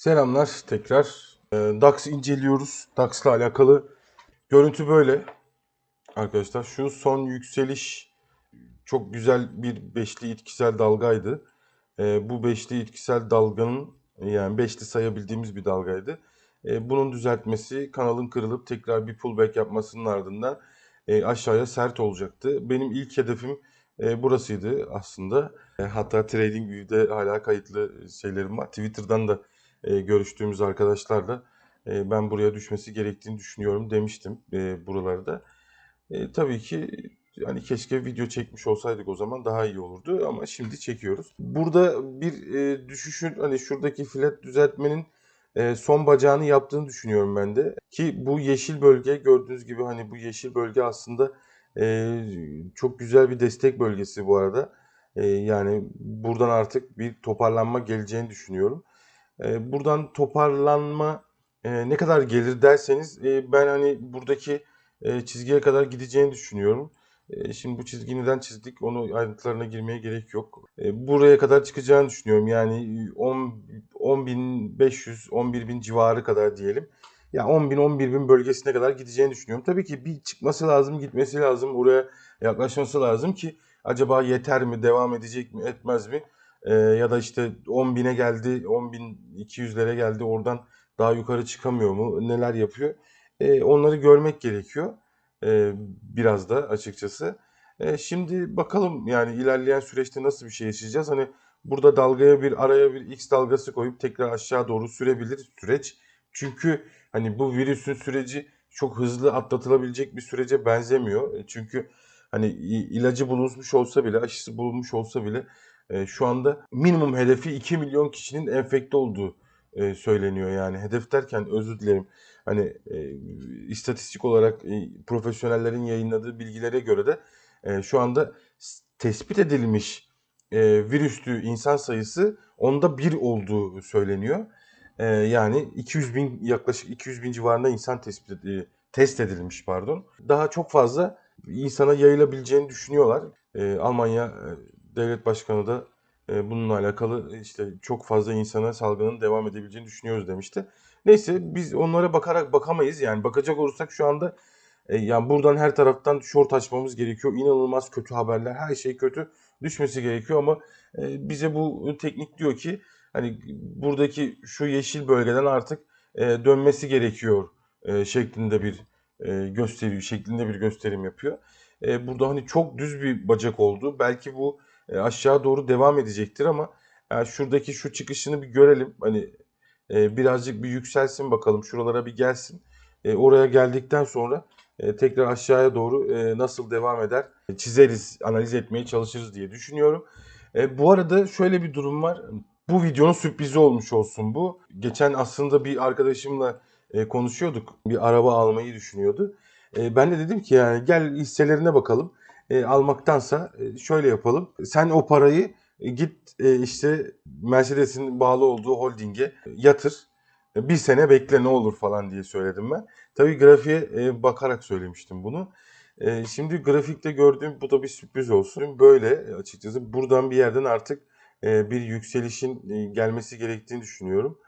Selamlar tekrar. Ee, DAX inceliyoruz. DAX'la alakalı görüntü böyle. Arkadaşlar şu son yükseliş çok güzel bir beşli etkisel dalgaydı. Ee, bu beşli etkisel dalganın yani beşli sayabildiğimiz bir dalgaydı. Ee, bunun düzeltmesi kanalın kırılıp tekrar bir pullback yapmasının ardından e, aşağıya sert olacaktı. Benim ilk hedefim e, burasıydı aslında. E, hatta TradingView'de hala kayıtlı şeylerim var. Twitter'dan da e, görüştüğümüz arkadaşlarla e, ben buraya düşmesi gerektiğini düşünüyorum demiştim e, buralarda. E, tabii ki hani keşke video çekmiş olsaydık o zaman daha iyi olurdu ama şimdi çekiyoruz. Burada bir e, düşüşün hani şuradaki flat düzeltmenin e, son bacağını yaptığını düşünüyorum ben de. Ki bu yeşil bölge gördüğünüz gibi hani bu yeşil bölge aslında e, çok güzel bir destek bölgesi bu arada. E, yani buradan artık bir toparlanma geleceğini düşünüyorum. E, buradan toparlanma e, ne kadar gelir derseniz e, ben hani buradaki e, çizgiye kadar gideceğini düşünüyorum. Şimdi bu çizgiyi neden çizdik onu ayrıntılarına girmeye gerek yok. Buraya kadar çıkacağını düşünüyorum. Yani 10 10.500 11.000 civarı kadar diyelim. Ya 10.000 11.000 bölgesine kadar gideceğini düşünüyorum. Tabii ki bir çıkması lazım, gitmesi lazım, oraya yaklaşması lazım ki acaba yeter mi, devam edecek mi, etmez mi? Ee, ya da işte 10.000'e geldi, 10.200'lere geldi, oradan daha yukarı çıkamıyor mu, neler yapıyor? Ee, onları görmek gerekiyor ee, biraz da açıkçası. Ee, şimdi bakalım yani ilerleyen süreçte nasıl bir şey yaşayacağız? Hani burada dalgaya bir araya bir X dalgası koyup tekrar aşağı doğru sürebilir süreç. Çünkü hani bu virüsün süreci çok hızlı atlatılabilecek bir sürece benzemiyor. E, Çünkü hani ilacı bulunmuş olsa bile, aşısı bulunmuş olsa bile e, şu anda minimum hedefi 2 milyon kişinin enfekte olduğu e, söyleniyor. Yani hedef derken özür dilerim. Hani e, istatistik olarak e, profesyonellerin yayınladığı bilgilere göre de e, şu anda tespit edilmiş e, virüslü insan sayısı onda bir olduğu söyleniyor. E, yani 200 bin yaklaşık 200 bin civarında insan tespit e, test edilmiş pardon. Daha çok fazla insana yayılabileceğini düşünüyorlar. E, Almanya e, Devlet Başkanı da e, bununla alakalı işte çok fazla insana salgının devam edebileceğini düşünüyoruz demişti. Neyse biz onlara bakarak bakamayız yani bakacak olursak şu anda e, yani buradan her taraftan short açmamız gerekiyor. İnanılmaz kötü haberler, her şey kötü düşmesi gerekiyor ama e, bize bu teknik diyor ki hani buradaki şu yeşil bölgeden artık e, dönmesi gerekiyor e, şeklinde bir e, gösteri şeklinde bir gösterim yapıyor. E, burada hani çok düz bir bacak oldu. Belki bu e, aşağı doğru devam edecektir ama yani şuradaki şu çıkışını bir görelim. Hani e, birazcık bir yükselsin bakalım. Şuralara bir gelsin. E, oraya geldikten sonra e, tekrar aşağıya doğru e, nasıl devam eder e, çizeriz, analiz etmeye çalışırız diye düşünüyorum. E, bu arada şöyle bir durum var. Bu videonun sürprizi olmuş olsun bu. Geçen aslında bir arkadaşımla e, konuşuyorduk. Bir araba almayı düşünüyordu. E, ben de dedim ki yani gel hisselerine bakalım. E, almaktansa e, şöyle yapalım. Sen o parayı e, git e, işte Mercedes'in bağlı olduğu holdinge yatır. E, Bir sene bekle ne olur falan diye söyledim ben. Tabii grafiğe e, bakarak söylemiştim bunu. E, şimdi grafikte gördüğüm bu da bir sürpriz olsun. Böyle açıkçası buradan bir yerden artık e, bir yükselişin e, gelmesi gerektiğini düşünüyorum.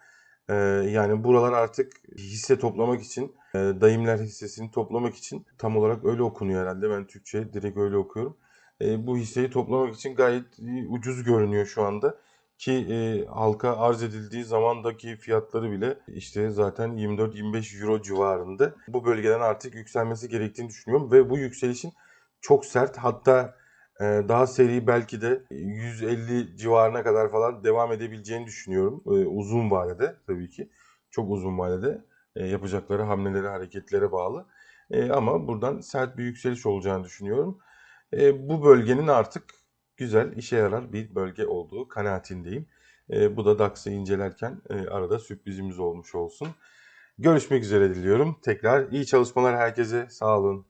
E, yani buralar artık hisse toplamak için, e, dayımlar hissesini toplamak için tam olarak öyle okunuyor herhalde. Ben Türkçe direkt öyle okuyorum. E, bu hisseyi toplamak için gayet ucuz görünüyor şu anda. Ki e, halka arz edildiği zamandaki fiyatları bile işte zaten 24-25 euro civarında. Bu bölgeden artık yükselmesi gerektiğini düşünüyorum. Ve bu yükselişin çok sert hatta e, daha seri belki de 150 civarına kadar falan devam edebileceğini düşünüyorum. E, uzun vadede tabii ki. Çok uzun vadede e, yapacakları hamlelere, hareketlere bağlı. E, ama buradan sert bir yükseliş olacağını düşünüyorum. E, bu bölgenin artık güzel, işe yarar bir bölge olduğu kanaatindeyim. Bu da DAX'ı incelerken arada sürprizimiz olmuş olsun. Görüşmek üzere diliyorum. Tekrar iyi çalışmalar herkese. Sağ olun.